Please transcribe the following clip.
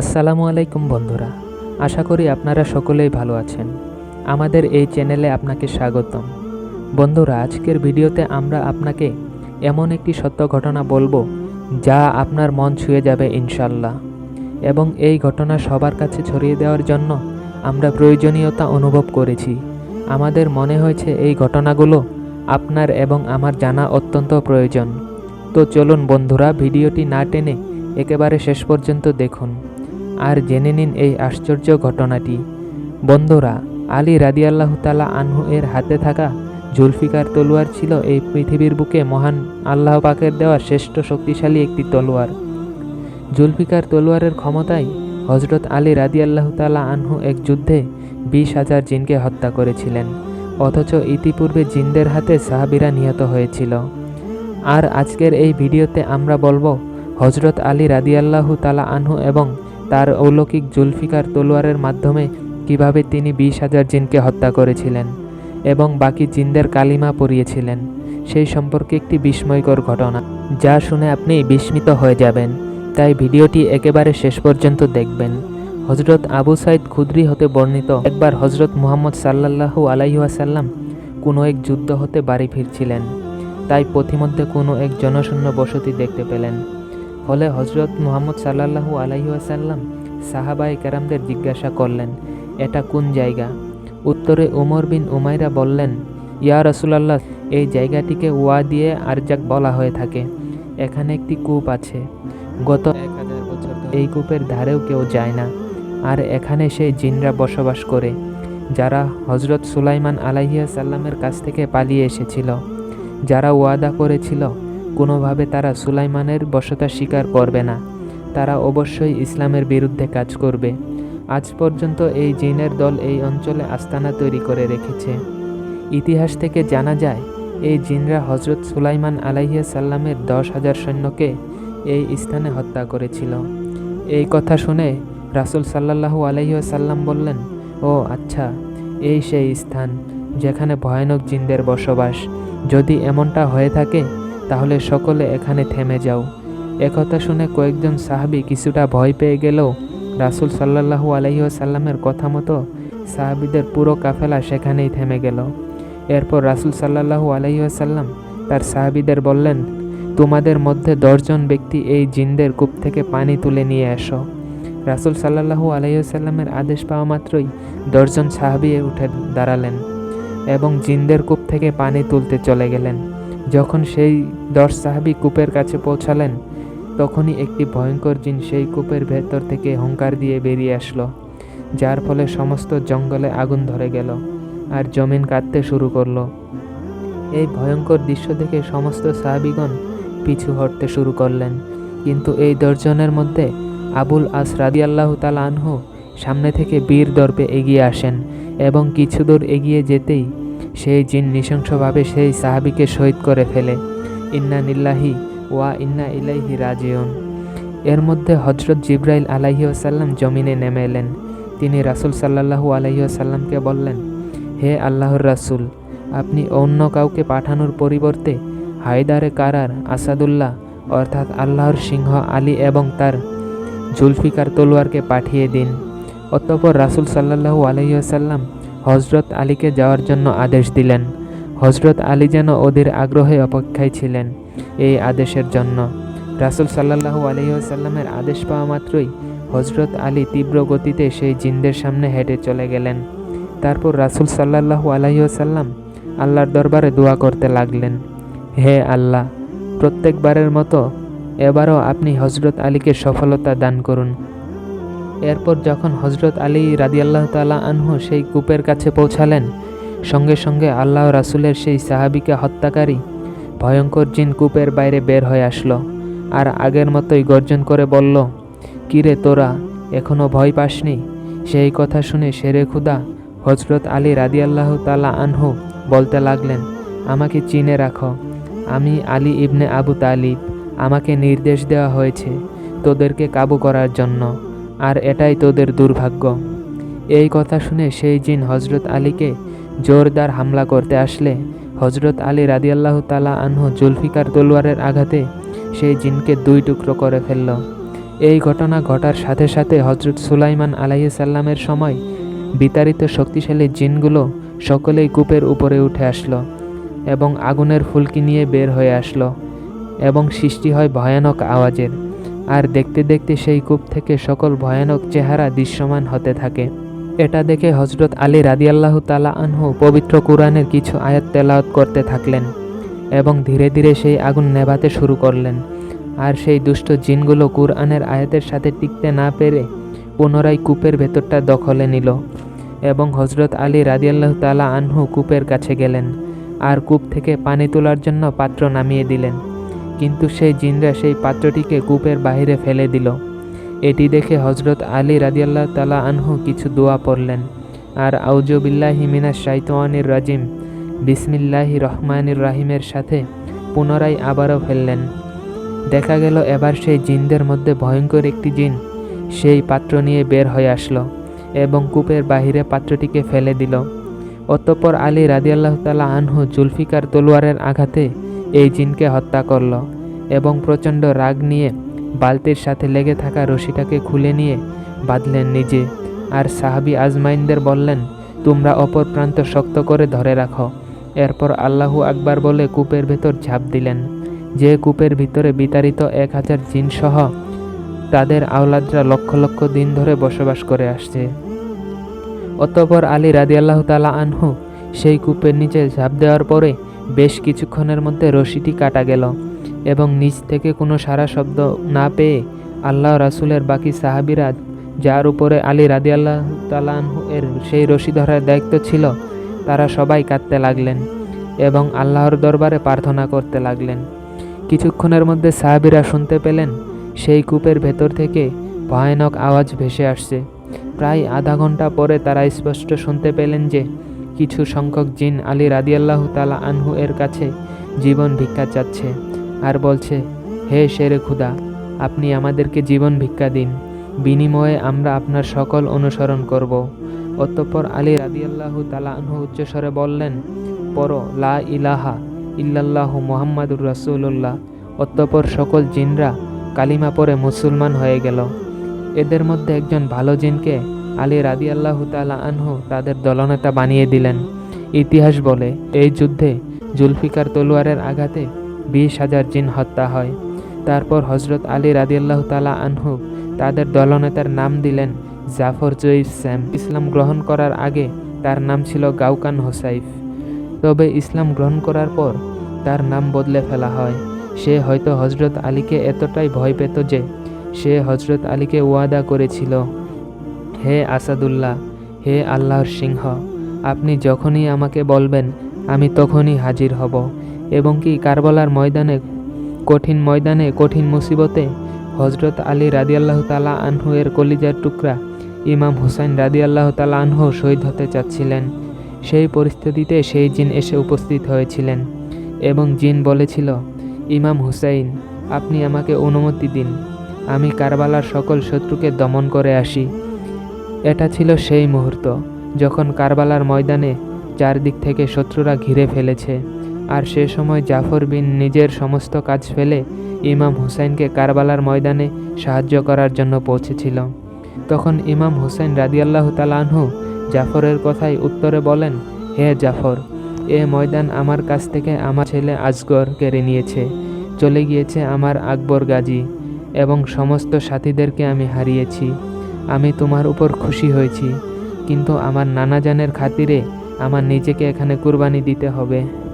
আসসালামু আলাইকুম বন্ধুরা, আশা করি আপনারা সকলেই ভালো আছেন। আমাদের এই চ্যানেলে আপনাকে স্বাগতম। বন্ধুরা, আজকের ভিডিওতে আমরা আপনাকে এমন একটি সত্য ঘটনা বলব যা আপনার মন ছুঁয়ে যাবে ইনশাল্লাহ। এবং এই ঘটনা সবার কাছে ছড়িয়ে দেওয়ার জন্য আমরা প্রয়োজনীয়তা অনুভব করেছি। আমাদের মনে হয়েছে এই ঘটনাগুলো আপনার এবং আমার জানা অত্যন্ত প্রয়োজন। তো চলুন বন্ধুরা, ভিডিওটি না টেনে একেবারে শেষ পর্যন্ত দেখুন। আর জেনে নিন এই আশ্চর্য ঘটনাটি। বন্ধুরা, আলী রাদিয়াল্লাহ তালা আনহু এর হাতে থাকা জুলফিকার তলোয়ার ছিল এই পৃথিবীর বুকে মহান আল্লাহ পাকের দেওয়া শ্রেষ্ঠ শক্তিশালী একটি তলোয়ার। জুলফিকার তলোয়ারের ক্ষমতায় হজরত আলী রাদিয়াল্লাহ তালা আনহু এক যুদ্ধে বিশ হাজার জিনকে হত্যা করেছিলেন, অথচ ইতিপূর্বে জিনদের হাতে সাহাবিরা নিহত হয়েছিল। আর আজকের এই ভিডিওতে আমরা বলব হজরত আলী রাদিয়াল্লাহু তালা আনহু এবং তার অলৌকিক জুলফিকার তলোয়ারের মাধ্যমে কীভাবে তিনি বিশ হাজার জিনকে হত্যা করেছিলেন এবং বাকি জিনদের কালিমা পরিয়েছিলেন সেই সম্পর্কে একটি বিস্ময়কর ঘটনা, যা শুনে আপনি বিস্মিত হয়ে যাবেন। তাই ভিডিওটি একেবারে শেষ পর্যন্ত দেখবেন। হজরত আবু সাইদ খুদ্রি হতে বর্ণিত একবার হজরত মুহাম্মদ সাল্লাল্লাহু আলাইহাসাল্লাম কোনো এক যুদ্ধ হতে বাড়ি ফিরছিলেন। তাই পথিমধ্যে কোনো এক জনশূন্য বসতি দেখতে পেলেন। ফলে হজরত মুহাম্মদ সাল্লাল্লাহু আলাইহাসাল্লাম সাহাবাই কেরামদের জিজ্ঞাসা করলেন, এটা কোন জায়গা? উত্তরে উমর বিন উমাইরা বললেন, ইয়া রসুলাল্লাহ, এই জায়গাটিকে ওয়া দিয়ে আরজাক বলা হয়ে থাকে। এখানে একটি কূপ আছে। গত এক হাজার বছর এই কূপের ধারেও কেউ যায় না। আর এখানে সেই জিনরা বসবাস করে, যারা হজরত সুলাইমান আলাইহিয়া সাল্লামের কাছ থেকে পালিয়ে এসেছিল। যারা ওয়াদা করেছিল কোনোভাবে তারা সুলাইমানের বসতা স্বীকার করবে না। তারা অবশ্যই ইসলামের বিরুদ্ধে কাজ করবে। আজ পর্যন্ত এই জিনের দল এই অঞ্চলে আস্তানা তৈরি করে রেখেছে। ইতিহাস থেকে জানা যায়, এই জিনরা হজরত সুলাইমান আলাইহিয়া সাল্লামের দশ হাজার সৈন্যকে এই স্থানে হত্যা করেছিল। এই কথা শুনে রাসুল সাল্লাহু আলাইহিয়া সাল্লাম বললেন, ও আচ্ছা এই সেই স্থান যেখানে ভয়ানক জিনদের বসবাস। যদি এমনটা হয়ে থাকে তাহলে সকলে এখানে থেমে যাও। একথা শুনে কয়েকজন সাহাবি কিছুটা ভয় পেয়ে গেলেও রাসুল সাল্লাহু আলহিহাসাল্লামের কথা মতো সাহাবিদের পুরো কাফেলা সেখানেই থেমে গেল। এরপর রাসুল সাল্লাহু আলহিহাসাল্লাম তার সাহাবিদের বললেন, তোমাদের মধ্যে দশজন ব্যক্তি এই জিনদের কূপ থেকে পানি তুলে নিয়ে এসো। রাসুল সাল্লাহু আলহিহাসাল্লামের আদেশ পাওয়া মাত্রই দশজন সাহাবি উঠে দাঁড়ালেন এবং জিনদের কূপ থেকে পানি তুলতে চলে গেলেন। যখন সেই দশ সাহাবি কূপের কাছে পৌঁছালেন, তখনই একটি ভয়ঙ্কর জিন সেই কূপের ভেতর থেকে হুঙ্কার দিয়ে বেরিয়ে আসলো, যার ফলে সমস্ত জঙ্গলে আগুন ধরে গেল আর জমিন কাঁদতে শুরু করল। এই ভয়ঙ্কর দৃশ্য দেখে সমস্ত সাহাবিগণ পিছু হটতে শুরু করলেন। কিন্তু এই দর্জনের মধ্যে আবুল আস রাদি আল্লাহ তাল আনহু সামনে থেকে বীর দর্পে এগিয়ে আসেন এবং কিছু দূর এগিয়ে যেতেই সেই জিন নৃশংসভাবে সেই সাহাবিকে শহীদ করে ফেলে। ইন্না নিল্লাহি ওয়া ইন্না ইলাইহি রাজিউন। এর মধ্যে হজরত জিব্রাইল আলাইসাল্লাম জমিনে নেমে এলেন। তিনি রাসুল সাল্লাহু আলাইসাল্লামকে বললেন, হে আল্লাহর রাসুল, আপনি অন্য কাউকে পাঠানোর পরিবর্তে হায়দারে কারার আসাদুল্লাহ অর্থাৎ আল্লাহর সিংহ আলী এবং তার জুলফিকার তলোয়ারকে পাঠিয়ে দিন। অতঃপর রাসুল সাল্লাহু আলহিহাসাল্লাম হজরত আলীকে যাওয়ার জন্য আদেশ দিলেন। হজরত আলী যেন ওদের আগ্রহে অপেক্ষায় ছিলেন এই আদেশের জন্য। রাসুল সাল্লাহু আলহিহাসাল্লামের আদেশ পাওয়া মাত্রই হজরত আলী তীব্র গতিতে সেই জিনদের সামনে হেঁটে চলে গেলেন। তারপর রাসুল সাল্লাহু আলহিহাসাল্লাম আল্লাহর দরবারে দোয়া করতে লাগলেন, হে আল্লাহ, প্রত্যেকবারের মতো এবারও আপনি হজরত আলীকে সফলতা দান করুন। এরপর যখন হজরত আলী রাদিয়াল্লাহ তালা আনহু সেই কূপের কাছে পৌঁছালেন, সঙ্গে সঙ্গে আল্লাহ রাসুলের সেই সাহাবিকে হত্যাকারী ভয়ঙ্কর জিন কূপের বাইরে বের হয়ে আসলো আর আগের মতোই গর্জন করে বলল কিরে তোরা এখনও ভয় পাসনি? সেই কথা শুনে শেরে খুদা হজরত আলী রাদিয়াল্লাহ তালা আনহু বলতে লাগলেন, আমাকে চিনে রাখো, আমি আলী ইবনে আবু তালিব, আমাকে নির্দেশ দেওয়া হয়েছে তোদেরকে কাবু করার জন্য। আর এটাই তোদের দুর্ভাগ্য। এই কথা শুনে সেই জিন হজরত আলীকে জোরদার হামলা করতে আসলে। হজরত আলী রাদিয়াল্লাহ তালা আনহু জুলফিকার তলোয়ারের আঘাতে সেই জিনকে দুই টুকরো করে ফেলল। এই ঘটনা ঘটার সাথে সাথে হজরত সুলাইমান আলাইসাল্লামের সময় বিতাড়িত শক্তিশালী জিনগুলো সকলেই কূপের উপরে উঠে আসলো এবং আগুনের ফুলকি নিয়ে বের হয়ে আসলো এবং সৃষ্টি হয় ভয়ানক আওয়াজের। আর দেখতে দেখতে সেই কূপ থেকে সকল ভয়ানক চেহারা দৃশ্যমান হতে থাকে। এটা দেখে হজরত আলী রাদিয়াল্লাহ তালা আনহু পবিত্র কোরআনের কিছু আয়াত তেলাওয়াত করতে থাকলেন এবং ধীরে ধীরে সেই আগুন নেভাতে শুরু করলেন। আর সেই দুষ্ট জিনগুলো কুরআনের আয়াতের সাথে টিকতে না পেরে পুনরায় কূপের ভেতরটা দখলে নিল এবং হজরত আলী রাদিয়াল্লাহ তালা আনহু কূপের কাছে গেলেন আর কূপ থেকে পানি তোলার জন্য পাত্র নামিয়ে দিলেন। কিন্তু সেই জিনরা সেই পাত্রটিকে কূপের বাইরে ফেলে দিল। এটি দেখে হজরত আলী রাদিয়াল্লাহ তালা আনহু কিছু দোয়া পড়লেন। আর আউজবিল্লাহি মিনাস শাইতানির রাজিম, বিসমিল্লাহি রহমানির রাহিমের সাথে পুনরায় আবারও ফেললেন। দেখা গেল এবার সেই জিনদের মধ্যে ভয়ঙ্কর একটি জিন সেই পাত্র নিয়ে বের হয়ে আসলো এবং কূপের বাহিরে পাত্রটিকে ফেলে দিল। অতঃপর আলী রাদিয়াল্লাহ তালা আনহু জুলফিকার তলোয়ারের আঘাতে এই জিনকে হত্যা করল এবং প্রচণ্ড রাগ নিয়ে বালতির সাথে লেগে থাকা রশিটাকে খুলে নিয়ে বাঁধলেন নিজে। আর সাহাবি আজমাইনদের বললেন, তোমরা অপর প্রান্ত শক্ত করে ধরে রাখো। এরপর আল্লাহু আকবার বলে কূপের ভেতর ঝাঁপ দিলেন। যে কূপের ভিতরে বিতাড়িত এক হাজার জিনসহ তাদের আওলাদরা লক্ষ লক্ষ দিন ধরে বসবাস করে আসছে। অতঃপর আলী রাদিয়াল্লাহু তালা আনহু সেই কূপের নিচে ঝাঁপ দেওয়ার পরে বেশ কিছুক্ষণের মধ্যে রশিটি কাটা গেল এবং নিচ থেকে কোনো সারা শব্দ না পেয়ে আল্লাহ রাসুলের বাকি সাহাবিরা, যার উপরে আলী রাদিয়াল্লাহ তালানহু এর সেই রশি ধরার দায়িত্ব ছিল, তারা সবাই কাঁদতে লাগলেন এবং আল্লাহর দরবারে প্রার্থনা করতে লাগলেন। কিছুক্ষণের মধ্যে সাহাবিরা শুনতে পেলেন, সেই কূপের ভেতর থেকে ভয়ানক আওয়াজ ভেসে আসছে। প্রায় আধা ঘণ্টা পরে তারা স্পষ্ট শুনতে পেলেন যে কিছু সংখ্যক জিন আলী রাদিয়াল্লাহু তালা আনহু এর কাছে জীবন ভিক্ষা চাচ্ছে আর বলছে, হে শেরে খুদা, আপনি আমাদেরকে জীবন ভিক্ষা দিন। বিনিময়ে আমরা আপনার সকল অনুসরণ করব। অতঃপর আলী রাদিয়াল্লাহু তালা আনহু উচ্চস্বরে বললেন পর লা ইলাহা ইল্লাল্লাহ মোহাম্মদুর রাসূলুল্লাহ। অতঃপর সকল জিনরা কালিমা পরে মুসলমান হয়ে গেল। এদের মধ্যে একজন ভালো জিনকে আলী রাদি আল্লাহ তালা আনহু তাদের দলনেতা বানিয়ে দিলেন। ইতিহাস বলে, এই যুদ্ধে জুলফিকার তলোয়ারের আঘাতে বিশ হাজার জিন হত্যা হয়। তারপর হজরত আলী রাদিয়াল্লাহ তালা আনহু তাদের দলনেতার নাম দিলেন জাফর জয়ীফ স্যাম। ইসলাম গ্রহণ করার আগে তার নাম ছিল গাউকান হোসাইফ। তবে ইসলাম গ্রহণ করার পর তার নাম বদলে ফেলা হয়। সে হয়তো হজরত আলীকে এতটাই ভয় পেত যে সে হজরত আলীকে ওয়াদা করেছিল। হে আসাদুল্লাহ, হে আল্লাহর সিংহ, আপনি যখনই আমাকে বলবেন, আমি তখনই হাজির হব। এবং কি কারবালার ময়দানে, কঠিন ময়দানে, কঠিন মুসিবতে হজরত আলী রাদিয়াল্লাহ তালা আনহু এর কলিজার টুকরা, ইমাম হুসাইন রাদিয়াল্লাহ তালা আনহু শহীদ হতে চাচ্ছিলেন। সেই পরিস্থিতিতে সেই জিন এসে উপস্থিত হয়েছিলেন এবং জিন বলেছিল, ইমাম হুসাইন, আপনি আমাকে অনুমতি দিন। আমি কারবালার সকল শত্রুকে দমন করে আসি। এটা ছিল সেই মুহূর্ত যখন কারবালার ময়দানে চারদিক থেকে শত্রুরা ঘিরে ফেলেছে, আর সে সময় জাফর বিন নিজের সমস্ত কাজ ফেলে ইমাম হুসাইনকে কারবালার ময়দানে সাহায্য করার জন্য পৌঁছেছিল। তখন ইমাম হুসাইন রাদিয়াল্লাহ তালানহু জাফরের কথাই উত্তরে বলেন, হে জাফর, এ ময়দান আমার কাছ থেকে আমার ছেলে আজগর কেড়ে নিয়েছে, চলে গিয়েছে আমার আকবর গাজী এবং সমস্ত সাথীদেরকে আমি হারিয়েছি। আমি তোমার উপর খুশি হয়েছি। কিন্তু আমার নানাজানের খাতিরে আমার নিজেকে এখানে কুরবানি দিতে হবে।